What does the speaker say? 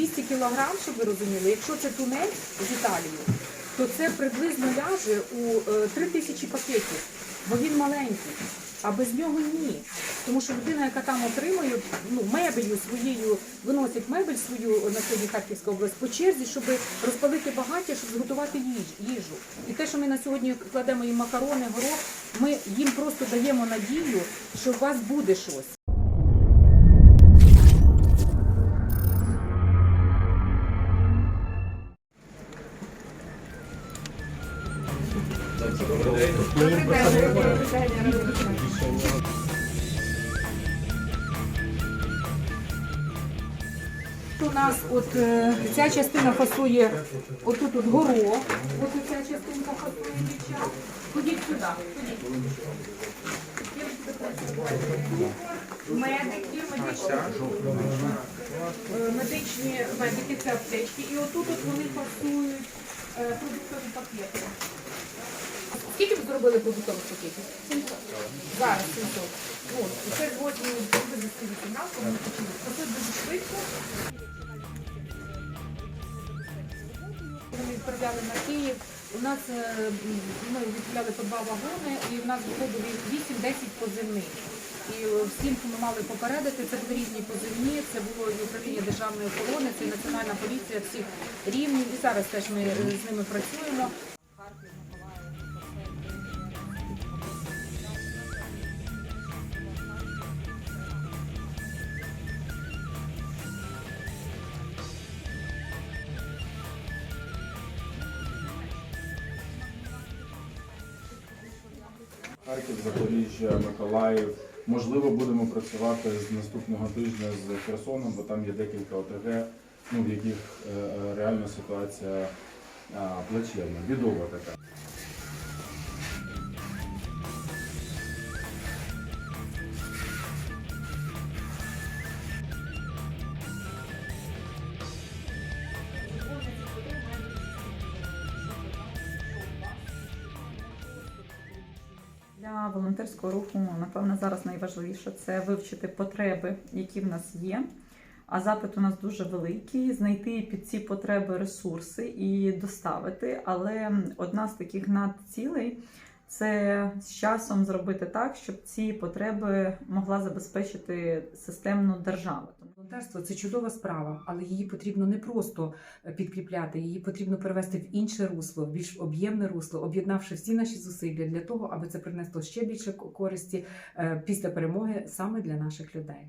200 кілограм, щоб ви розуміли, якщо це тунель з Італії, то це приблизно ляже у е, 3 тисячі пакетів, бо він маленький. А без нього ні. Тому що людина, яка там отримує ну, мебелью своєю, виносить мебель свою на сьогодні Харківська область по черзі, щоб розпалити багаття, щоб зготувати їжу. І те, що ми на сьогодні кладемо їм макарони, горох, ми їм просто даємо надію, що у вас буде щось. У нас от е, ця частина фасує отут от горох, от ця частинка фасує дівчат. Ходіть сюди, ходіть. Медики, медичні, е, медичні медики, це аптечки. І отут от вони фасують продуктові пакети. Скільки ви зробили продуктових пакетів? 700. Зараз 700. От, і це з 8 до 18 вони почали. Фасують дуже швидко. Ми відправляли на Київ. У нас е, ми відправляли по два вагони, і в нас виходили 8-10 позивних. І всім, що ми мали попередити, це були різні позивні, це було і управління державної охорони, це і національна поліція всіх рівнів. І зараз теж ми е, з ними працюємо. Харків, Запоріжжя, Миколаїв. Можливо, будемо працювати з наступного тижня з Херсоном, бо там є декілька ОТГ, ну, в яких е, е, ситуація а, плачевна, бідова така. Для волонтерського руху, напевно, зараз найважливіше це вивчити потреби, які в нас є. А запит у нас дуже великий. Знайти під ці потреби ресурси і доставити. Але одна з таких надцілей це з часом зробити так, щоб ці потреби могла забезпечити системну держава. Волонтерство це чудова справа, але її потрібно не просто е, підкріпляти, її потрібно перевести в інше русло, в більш об'ємне русло, об'єднавши всі наші зусилля для того, аби це принесло ще більше користі е, після перемоги саме для наших людей.